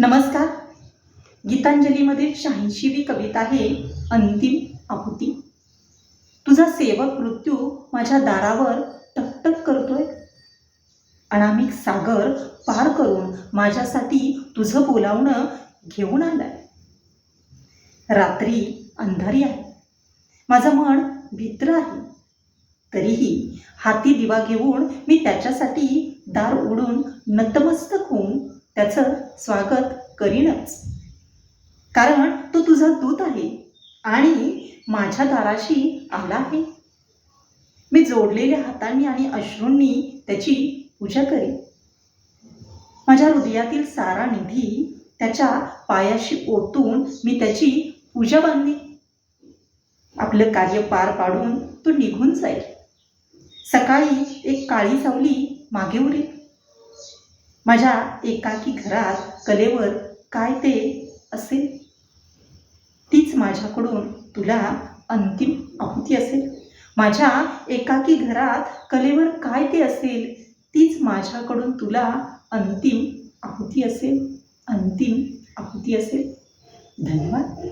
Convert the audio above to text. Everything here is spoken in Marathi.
नमस्कार. गीतांजलीमधील शहाऐंशीवी कविता आहे अंतिम आहुती. तुझा सेवक मृत्यू माझ्या दारावर टकटक करतोय. अनामिक सागर पार करून माझ्यासाठी तुझं बोलावणं घेऊन आलंय. रात्री अंधारी आहे. माझं मन भित्र आहे. तरीही हाती दिवा घेऊन मी त्याच्यासाठी दार उडून नतमस्तक त्याचं स्वागत करीनच. कारण तो तुझा दूत आहे आणि माझ्या दाराशी आला आहे. मी जोडलेल्या हातांनी आणि अश्रूंनी त्याची पूजा करेन. माझ्या हृदयातील सारा निधी त्याच्या पायाशी ओतून मी त्याची पूजा बांधली आपलं कार्य पार पाडून तो निघून जाईल. सकाळी एक काळी सावली मागे उरेल. माझ्या एकाकी घरात कलेवर काय ते असेल? तीच माझ्याकडून तुला अंतिम आहुती असेल. माझ्या एकाकी घरात कलेवर काय ते असेल? तीच माझ्याकडून तुला अंतिम आहुती असेल. अंतिम आहुती असेल. धन्यवाद.